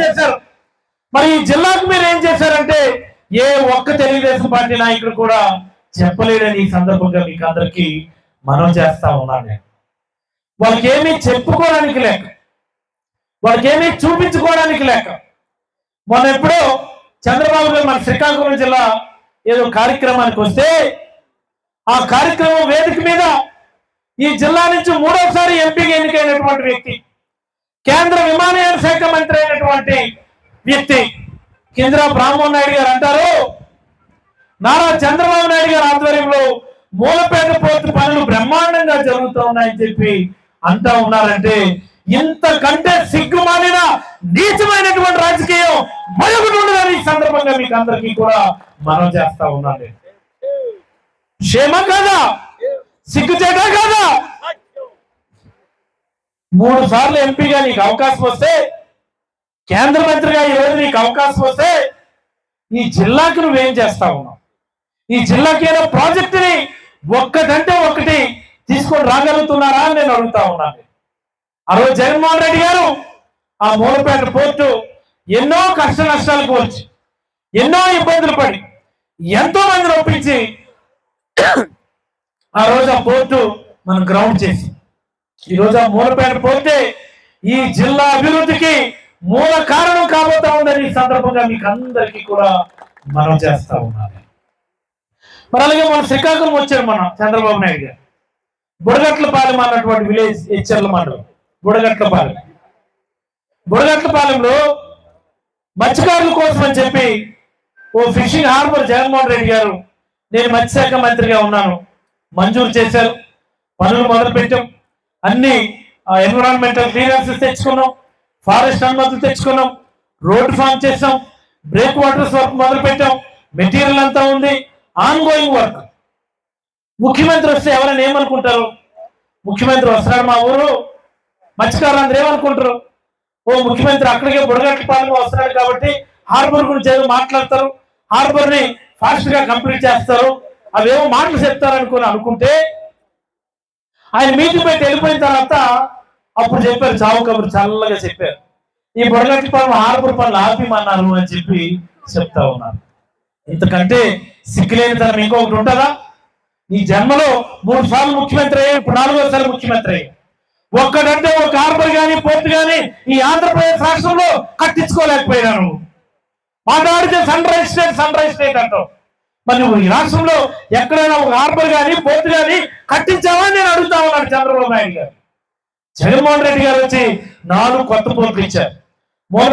చేశారు. మరి ఈ జిల్లాకు మీరు ఏం చేశారంటే ఏ ఒక్క తెలుగుదేశం పార్టీ నాయకుడు కూడా చెప్పలేడని ఈ సందర్భంగా మీకు అందరికీ మనం చేస్తా ఉన్నాను నేను. వాళ్ళకి ఏమీ చెప్పుకోవడానికి లేక వాళ్ళకి ఏమీ చూపించుకోవడానికి లేక మొన్న ఎప్పుడో చంద్రబాబు గారు మన శ్రీకాకుళం జిల్లా ఏదో కార్యక్రమానికి వస్తే ఆ కార్యక్రమం వేదిక మీద ఈ జిల్లా నుంచి మూడోసారి ఎంపీగా ఎన్నికైనటువంటి వ్యక్తి కేంద్ర విమానయాన శాఖ మంత్రి అయినటువంటి వ్యక్తి కింద్రా బ్రాహ్మణ్ నాయుడు గారు అంటారు. నారా చంద్రబాబు నాయుడు గారి ఆధ్వర్యంలో మూలపేట పోర్టు పనులు బ్రహ్మాండంగా జరుగుతూ ఉన్నాయని చెప్పి అంటా ఉన్నారంటే ఇంతకంటే సిగ్గుమాలిన నీచమైనటువంటి రాజకీయం మరొకటి ఉండదని ఈ సందర్భంగా మీకు అందరికీ కూడా మనం చేస్తా ఉన్నాను క్షేమం క్షేమ కాదా? సిగ్గుచేట కాదా? మూడు సార్లు ఎంపీగా నీకు అవకాశం వస్తే కేంద్ర మంత్రిగా ఈరోజు నీకు అవకాశం వస్తే ఈ జిల్లాకు నువ్వేం చేస్తా ఉన్నావు? ఈ జిల్లాకి ఏదో ప్రాజెక్టుని ఒక్కటంటే ఒకటి తీసుకొని రాగలుగుతున్నారా అని నేను అడుగుతా ఉన్నాను ఆ రోజు జగన్మోహన్ రెడ్డి గారు ఆ మూలపేట పోర్టు ఎన్నో కష్ట నష్టాలకు వచ్చి ఎన్నో ఇబ్బందులు పడి ఎంతో మందిని ఒప్పించి ఆ రోజు ఆ పోర్టు మనం గ్రౌండ్ చేసి ఈ రోజు ఆ మూలపేట పోతే ఈ జిల్లా అభివృద్ధికి మూల కారణం కాబోతా ఉందని ఈ సందర్భంగా మీకు అందరికీ కూడా మనం చేస్తా ఉన్నాను మరి అలాగే మన శ్రీకాకుళం వచ్చారు మనం చంద్రబాబు నాయుడు గారు. బుడగట్లపాలెం అన్నటువంటి విలేజ్ హెచ్చర్ల మండలం బుడగట్లపాలెం. బుడగట్లపాలెంలో మత్స్యకారుల కోసం అని చెప్పి ఓ ఫిషింగ్ హార్బర్ జగన్మోహన్ రెడ్డి గారు నేను మత్స్యశాఖ మంత్రిగా ఉన్నాను. మంజూరు చేశారు. పనులు మొదలు పెట్టాం అన్ని ఎన్విరాన్మెంటల్ క్లియరెన్సెస్ తెచ్చుకున్నాం ఫారెస్ట్ అనుమతులు తెచ్చుకున్నాం రోడ్ ఫామ్ చేసాం బ్రేక్ వాటర్స్ వర్క్ మొదలు పెట్టాం మెటీరియల్ అంతా ఉంది ఆన్ గోయింగ్ వర్క్ ముఖ్యమంత్రి వస్తే ఎవరైనా ఏమనుకుంటారు? ముఖ్యమంత్రి వస్తున్నారు మా ఊరు మత్స్యకారులందరూ ఏమనుకుంటారు? ఓ ముఖ్యమంత్రి అక్కడికే బుడగట్ల పాలన వస్తున్నాడు కాబట్టి హార్బర్ గురించి ఏదో మాట్లాడతారు హార్బర్ని ఫాస్ట్గా కంప్లీట్ చేస్తారు అవేవో మాటలు చెప్తారనుకుని అనుకుంటే ఆయన మీటింగ్ పెట్టి వెళ్ళిపోయిన తర్వాత అప్పుడు చెప్పారు చావు కబురు చల్లగా చెప్పారు. ఈ బుడగట్ల పనులు ఆరుగురు పనులు ఆపిమన్నారు అని చెప్పి చెప్తా ఉన్నారు. ఇంతకంటే సిగ్గులేని తరం ఇంకొకటి ఉంటుందా? నీ జన్మలో మూడు సార్లు ముఖ్యమంత్రి అయ్యావు ఇప్పుడు నాలుగోసారి ముఖ్యమంత్రి అయ్యావు ఒక్కడంటే ఒక హార్బర్ కానీ పోర్ట్ కానీ ఈ ఆంధ్రప్రదేశ్ రాష్ట్రంలో కట్టించుకోలేకపోయినాను మాట్లాడితే sunrise state sunrise state అంటావు మరి నువ్వు ఈ రాష్ట్రంలో ఎక్కడైనా ఒక హార్బర్ కానీ పోర్ట్ గాని కట్టించావా అని నేను అడుగుతా ఉన్నాను చంద్రబాబు నాయుడు గారు. జగన్మోహన్ రెడ్డి గారు వచ్చి నాలుగు కొత్త పోర్టులు ఇచ్చారు.